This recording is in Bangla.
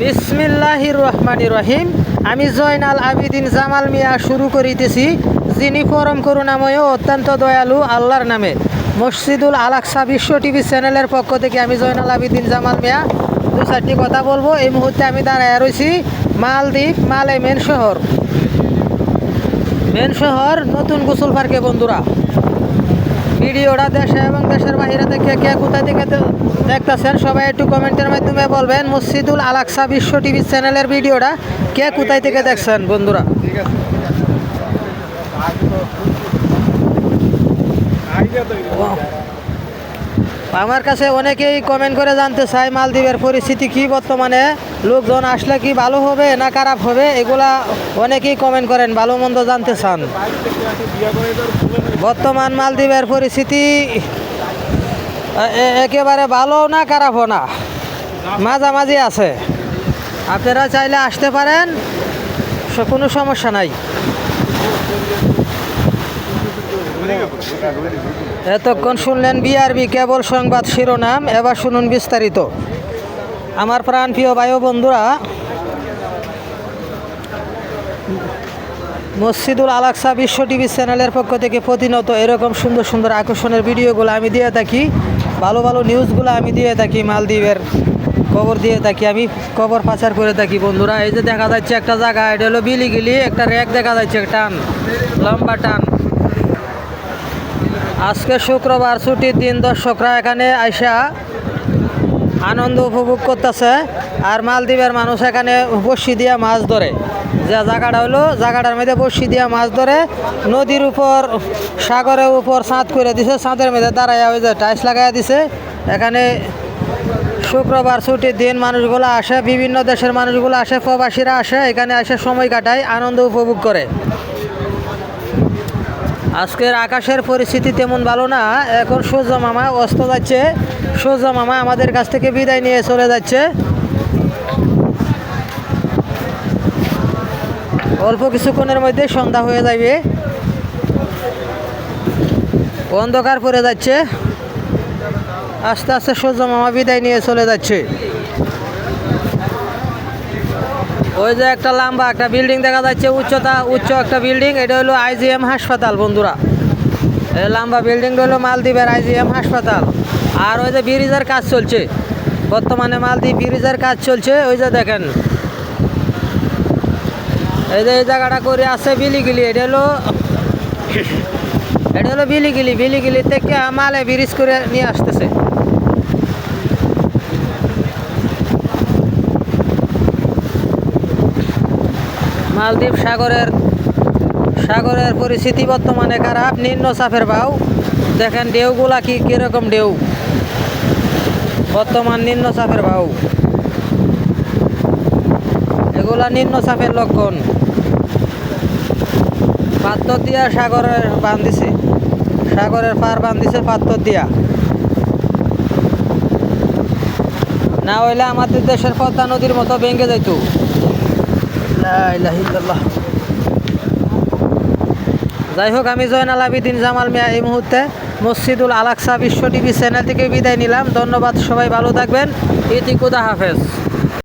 বিসমিল্লাহির রহমানির রহিম আমি জয়নাল আবিদিন জামাল মিয়া শুরু করিতেছি, যিনি পরম করুণাময় অত্যন্ত দয়ালু আল্লাহর নামে। মসজিদুল আলাকসা বিশ্ব টিভি চ্যানেলের পক্ষ থেকে আমি জয়নাল আবিদিন জামাল মিয়া দু চারটি কথা বলব। এই মুহূর্তে আমি দাঁড়ায় রয়েছি মালদ্বীপ মালে মেন শহর। মেন শহর নতুন গোসল পার্কে বন্ধুরা। ভিডিওটা দেশে এবং দেশের বাহিরে থেকে কে কোথায় থেকে দেখতেছেন সবাই একটু কমেন্টের মাধ্যমে বলবেন। মসজিদুল আলাকসা বিশ্ব টিভি চ্যানেলের ভিডিওটা কে কোথায় থেকে দেখছেন বন্ধুরা? আমার কাছে অনেকেই কমেন্ট করে জানতে চায়, মালদ্বীপের পরিস্থিতি কি বর্তমানে? লোকজন আসলে কি ভালো হবে না খারাপ হবে? এগুলা অনেকেই কমেন্ট করেন, ভালো মন্দ জানতে চান। বর্তমান মালদ্বীপের পরিস্থিতি একেবারে ভালো না খারাপও না? মাঝামাঝি আছে। আপনারা চাইলে আসতে পারেন, কোনো সমস্যা নাই। এতক্ষণ শুনলেন বিআরবি কেবল সংবাদ শিরোনাম, এবার শুনুন বিস্তারিত। আমার প্রাণপ্রিয় বায়ু বন্ধুরা, মসজিদুল আলাকসা বিশ্ব টিভি চ্যানেলের পক্ষ থেকে প্রতিনিয়ত এরকম সুন্দর সুন্দর আকর্ষণের ভিডিওগুলো আমি দিয়ে থাকি, ভালো ভালো নিউজগুলো আমি দিয়ে থাকি, মালদ্বীপের খবর দিয়ে থাকি, আমি খবর পাচার করে থাকি বন্ধুরা। এই যে দেখা যাচ্ছে একটা জায়গা এটা হলো বিলিগিলি, একটা র্যাক দেখা যাচ্ছে টান, লম্বা টান। আজকে শুক্রবার ছুটির দিন দর্শকরা এখানে আইসা আনন্দ উপভোগ করতেছে আর মালদ্বীপের মানুষ এখানে বসি দিয়া মাছ ধরে। যে জায়গাটা হলো, জায়গাটার মধ্যে বসি দিয়া মাছ ধরে, নদীর উপর, সাগরের উপর ছাদ করে দিছে, ছাদের মধ্যে দাঁড়াইয়া ওই যে টাইলস লাগাইয়া দিছে। এখানে শুক্রবার ছুটির দিন মানুষগুলো আসে, বিভিন্ন দেশের মানুষগুলো আসে, প্রবাসীরা আসে, এখানে এসে সময় কাটায়, আনন্দ উপভোগ করে। আজকের আকাশের পরিস্থিতি তেমন ভালো না। এখন সূর্য মামা অস্ত যাচ্ছে। সূর্য মামা আমাদের কাছ থেকে বিদায় নিয়ে চলে যাচ্ছে। অল্প কিছুক্ষণের মধ্যে সন্ধ্যা হয়ে যাবে। অন্ধকার পড়ে যাচ্ছে। আস্তে আস্তে সূর্য মামা বিদায় নিয়ে চলে যাচ্ছে। ওই যে একটা লম্বা একটা বিল্ডিং দেখা যাচ্ছে, উচ্চতা, উচ্চ একটা বিল্ডিং, এটা হলো আইজিএম হাসপাতাল বন্ধুরা। এই লম্বা বিল্ডিংটা হলো মালদ্বীপের আইজিএম হাসপাতাল। আর ওই যে ব্রিজের কাজ চলছে, বর্তমানে মালদ্বীপ ব্রিজের কাজ চলছে, ওই যে দেখেন। এই যে এই জায়গাটা করে আছে বিলিগিলি, এটা হলো এটা হলো বিলিগিলি বিলিগিলি থেকে মালে ব্রিজ করে নিয়ে আসতেছে। মালদ্বীপ সাগরের সাগরের পরিস্থিতি বর্তমানে খারাপ, নিম্ন চাপের বাউ। দেখেন ঢেউগুলা কি, কীরকম ঢেউ? বর্তমান নিম্ন চাপের বাউ। এগুলা নিম্ন চাপের লক্ষণ। পাত্তর দিয়া সাগরের বান্ধিছে সাগরের পার বান্ধিছে পাত্তর দিয়া না হইলে আমাদের দেশের পদ্মা নদীর মতো ভেঙে ইল্লাল্লাহ। যাই হোক আমি জয়নাল আবিদিন জামাল মিয়া এই মুহূর্তে মসজিদুল আলাকসা বিশ্ব টিভি চ্যানেল থেকে বিদায় নিলাম। ধন্যবাদ, সবাই ভালো থাকবেন। ইতিকুদা হাফেজ।